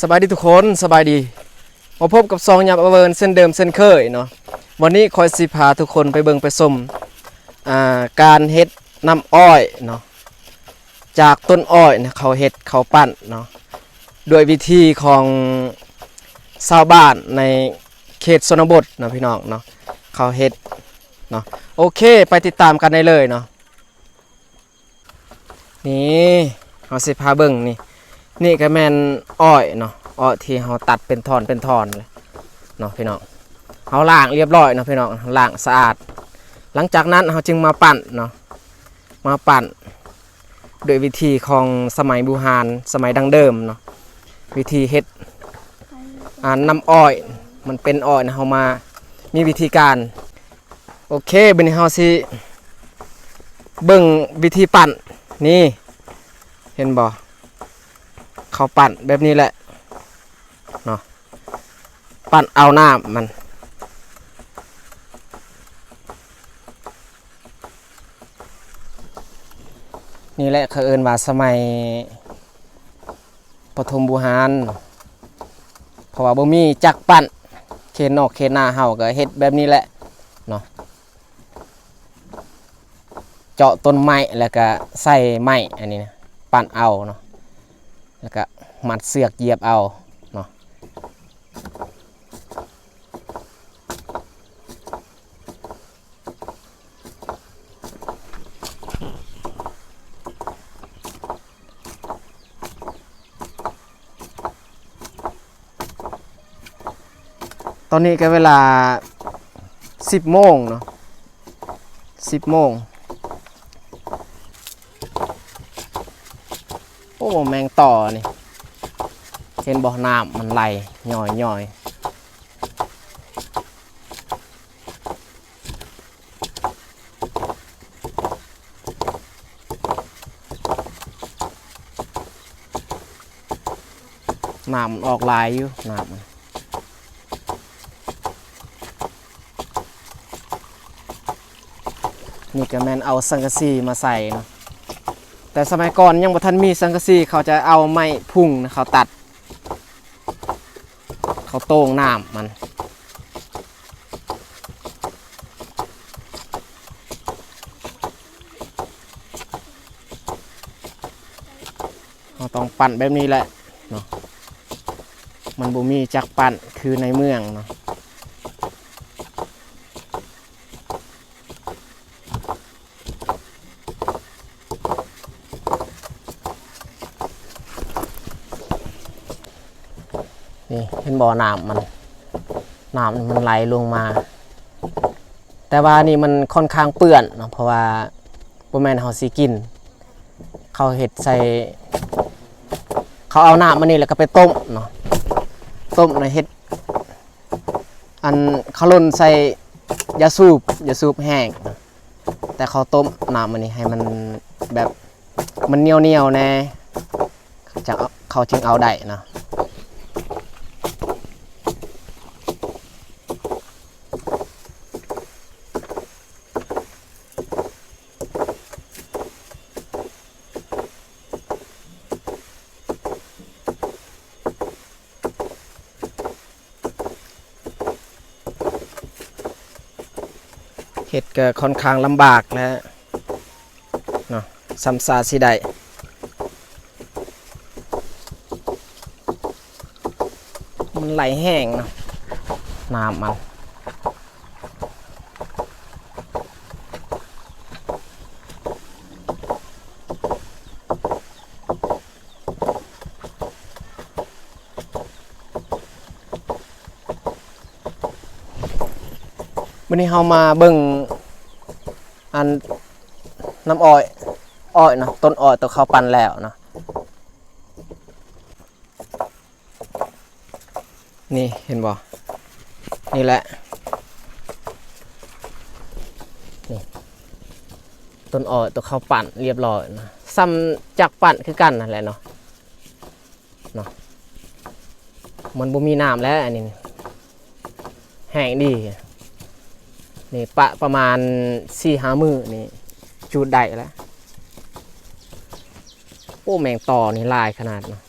สบายดีทุกคนสบายดีมาพบกับซองยามอเวิร์นเส้นเดิมเส้นเคยเนาะวันนี้คอยสิพาทุกคนไปเบิงไปชมอ่าการเฮ็ดน้ำอ้อยเนาะจากต้นอ้อยเนี่ยเขาเฮ็ดเขาปั้นเนาะโดยวิธีของชาวบ้านในเขตชนบทนะพี่น้องเนาะเขาเฮ็ดเนาะโอเคไปติดตามกันได้เลยเนาะนี่เอาสิพาเบิงนี่ นี่ก็แมนอ้อยเนาะอ้อยที่เราตัดเป็นท่อนเป็นท่อนเลยเนาะพี่น้องเราล้างเรียบร้อยเนาะพี่น้องล้างสะอาด หลังจากนั้นเราจึงมาปั่นเนาะมาปั่นโดยวิธีของสมัยบูฮานสมัยดังเดิมเนาะวิธีเฮ็ดอ่าน้ำอ้อยมันเป็นอ้อยนะเรามามีวิธีการ โอเคบัดนี้เราสิเบิ่งวิธีปั่นนี่เห็นบ่ เขาปั่นแบบนี้แหละเนาะปั่นเอาหน้ามันนี่แหละเขาเอินว่าสมัยปฐมบูหารเพราะว่าบ่มีจักปั่นเคนนอกเคนหน้าเฮาก็เฮ็ดแบบนี้แหละเนาะเจาะต้นไม้แล้วก็ใส่ไม้อันนี้นะปั่นเอาเนาะ แล้วก็มัดเสือกเหยียบเอาเนาะตอนนี้ก็เวลา 10โมงเนาะ10โมง โอ้ แมงต่อนี่เห็นบ่อน้ำมันไหลย่อยย่อยน้ำมันออกลายอยู่น้ำมันนี่ก็แมนเอาสังกะสีมาใส่เนาะ แต่สมัยก่อนยังบ่ทันมีสังกะสีเขาจะเอาไม้พุ่งนะเขาตัด เขาโต้งน้ำมันเราต้องปั่นแบบนี้แหละเนาะมันบ่มีจักปั่นคือในเมืองเนาะ นี่เห็นบ่อน้ำมันน้ำมันไหลลงมา แต่ว่านี่มันค่อนข้างเปื้อนเนาะเพราะว่าบ่แม่นเฮาสิกิน เขาเฮ็ดใส่ เขาเอาน้ำมันนี่แล้วก็ไปต้มเนาะต้มแล้วเฮ็ด อันเขาล่นใส่ยาสูบยาสูบแห้งแต่เขาต้มน้ำมันนี่ให้มันแบบมันเหนียวๆแน่จะเอาเขาจึงเอาได้เนาะ เห็ดก็ค่อนข้างลำบากนะเนาะซ้ำซาสิได้มันไหลแห้งเนาะน้ำมัน วันนี้เรามาเบิ่งอันน้ำอ้อยอ้อยนะต้นอ้อยตัวเขาปั่นแล้วนะนี่เห็นบ่นี่แหละนี่ต้นอ้อยตัวเขาปั่นเรียบร้อยนะซ้ำจากปั่นคือกันนั่นแหละเนาะเนาะมันบ่มีน้ำแล้วอันนี้แห้งดี นี่ปะประมาณสี่ห้ามือนี่จูดได้แล้วโอ้แมงต่อนี่ลายขนาดนะ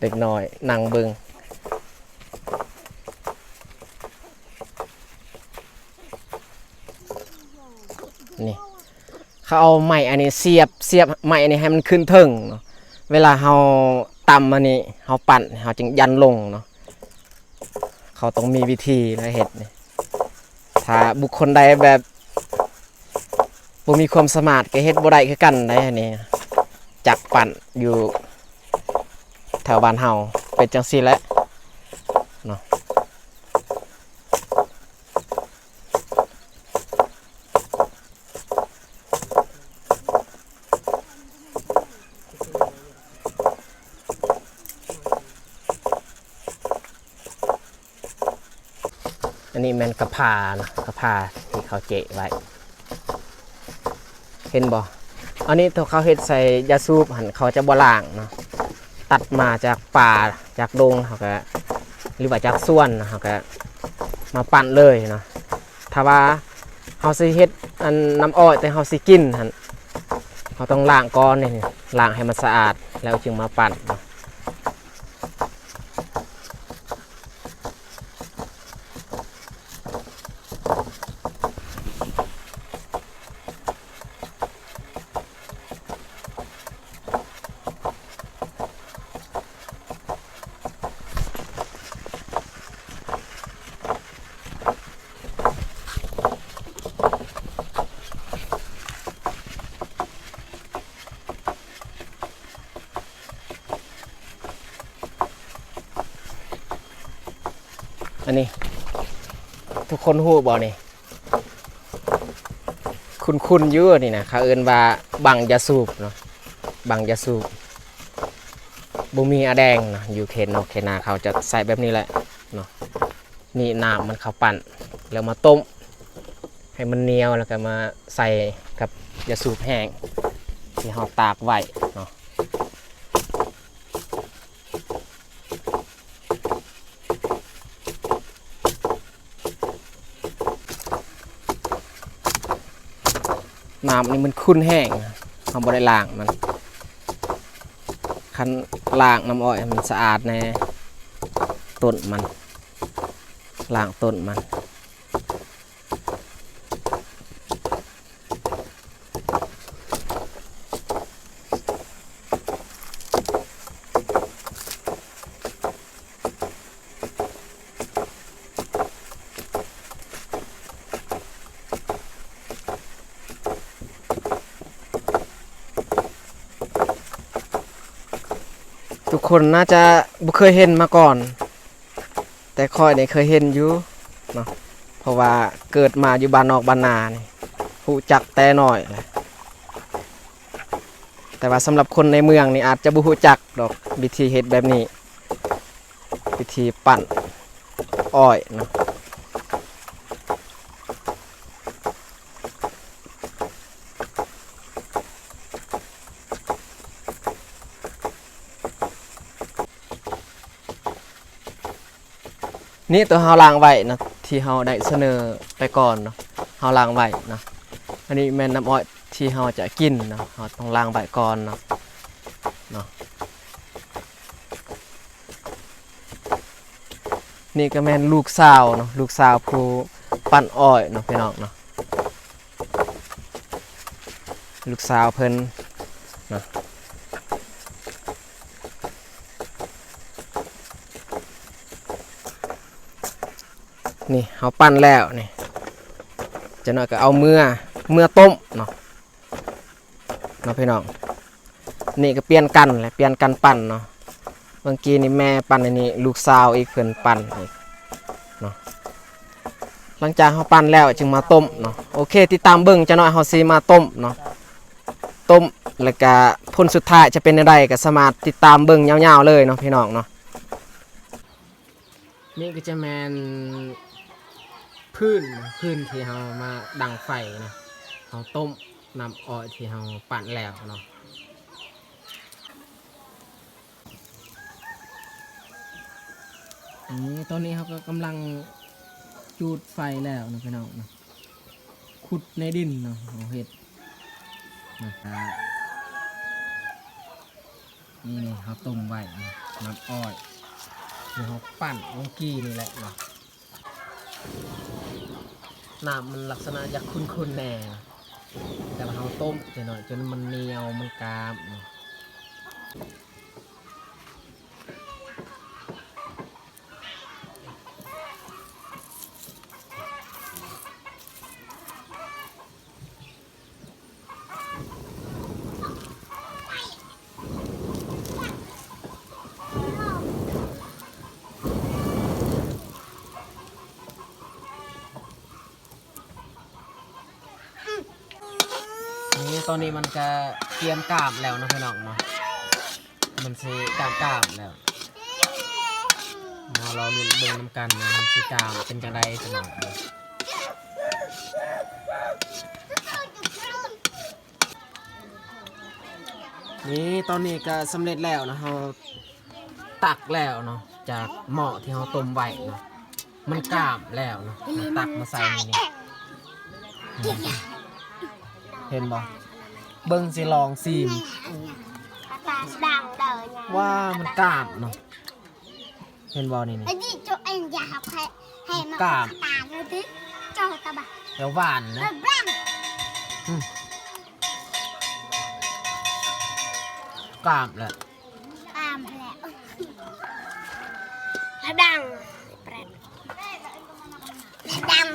เด็กน้อยนั่งเบิง เขาเอาไม้อันนี้เสียบเสียบไม้อันนี้ให้มันขึ้นเทิงเนาะเวลาเฮาตำอันนี้เฮาปั่นเฮาจึงยันลงเนาะเขาต้องมีวิธีนะเห็ดนี่ถ้าบุคคลใดแบบบ่มีความสมารถก็เฮ็ดบ่ได้คือกันได้อันนี้จักปั่นอยู่แถวบ้านเฮาเป็นจังซี่แหละ อันนี้แมนกระพานะกระพาที่เขาเจะไว้ เห็นบ่อันนี้ตัวเขาเฮ็ดใส่ยาสูบหันเขาจะบล่างเนาะตัดมาจากป่าจากดงเขาก็หรือว่าจากสวนเขาก็มาปั่นเลยเนาะถ้าว่าเขาสิเฮ็ดอันน้ำอ้อยแต่เขาสิกินหันเขาต้องล้างก่อนนี่ล้างให้มันสะอาดแล้วจึงมาปั่น ทุกคนฮู้บ่นี่คุณคุณอยู่นี่นะเขาเอินว่าบังยาสูบเนาะบังยาสูบบ่มีอาแดงเนาะอยู่เขตนอกเขตนาเขาจะใส่แบบนี้แหละเนาะนี่น้ำมันเขาปั่นแล้วมาต้ม ให้มันเหนียวแล้วก็มาใส่กับยาสูบแห้งที่เราตากไว้เนาะ น้ำนี่มันคุ้นแห้งทำบริล่างมันคันล้างน้ำอ้อยมันสะอาดแน่ต้นมันล้างต้นมัน กคนน่าจะบ่เคยเห็นมาก่อน แต่คอยเนี่ยเคยเห็นอยู่เนาะเพราะว่าเกิดมาอยู่บ้านนอกบ้านนานี่ผู้จักแต่หน่อยแหละแต่ว่าสำหรับคนในเมืองนี่อาจจะบ่ฮู้จักดอกวิธีเฮ็ดแบบนี้ วิธีปั่นอ้อยเนาะ นี่ตัวเฮาล้างไว้นะที่เฮาได้เสนอไปก่อนเนาะเฮาล้างไว้นะอันนี้แม่นน้ำอ้อยที่เฮาจะกินเนาะเฮาต้องล้างไว้ก่อนเนาะเนาะนี่ก็แม่นลูกสาวเนาะลูกสาวผู้ปั่นอ้อยเนาะพี่น้องเนาะลูกสาวเพิ่นเนาะ นี่เขาปั้นแล้วนี่จะหน่อยก็เอาเมื่อเมื่อต้มเนาะเนาะพี่น้องนี่ก็เปลี่ยนกันแหละเปลี่ยนกันปั้นเนาะเมื่อกี้นี่แม่ปั้นอันนี้ลูกสาวอีกเพื่อนปั้นอีกเนาะหลังจากเขาปั้นแล้วจึงมาต้มเนาะโอเคติดตามเบิ้งจะหน่อยเขาซีมาต้มเนาะต้มแล้วก็ผลสุดท้ายจะเป็นอะไรก็สามารถติดตามเบิ้งยาวๆเลยเนาะพี่น้องเนาะนี่ก็จะแมน พื้นพื้นที่เรามาดังไฟนะเราต้มน้ำอ้อยที่เราปั่นแล้วเนาะอันนี้ตอนนี้เขาก็กำลังจูดไฟแล้วนะพี่น้องเนาะขุดในดินเนาะเอาเห็ดนะครับนี่เขาต้มไว้นะน้ำอ้อยนี่เขาปั่นเมื่อกี้นี่แหละเนาะ น้ำมันลักษณะอยากคุ้นๆแน่แต่เราต้มไปหน่อยจนมันเหนียวมันกราม ตอนนี้มันก็เตรียมกามแล้วนะพี่น้องเนาะมันสิกามกามแล้วมาเราลุ้นเบิ่งน้ำกันนะมันสิกามเป็นจังไดพี่น้องนี่ตอนนี้ก็สำเร็จแล้วนะเราตักแล้วเนาะจากหม้อที่เราต้มไว้เนาะมันกาบแล้วเนาะตักมาใส่นี่เห็นบ่ เบิ้งสิลองซีมตาดังเดินไงว่ามันกราบเนาะเห็นบ่นี่นี่ ไอ้นี่จุเอ็นอยากให้ให้มันกราบ ตาเลยดิเจ้าตาบ้าแล้วหวานเอนะอบ้างกราบแหละตามแล้วแล้วดังแปรดดัง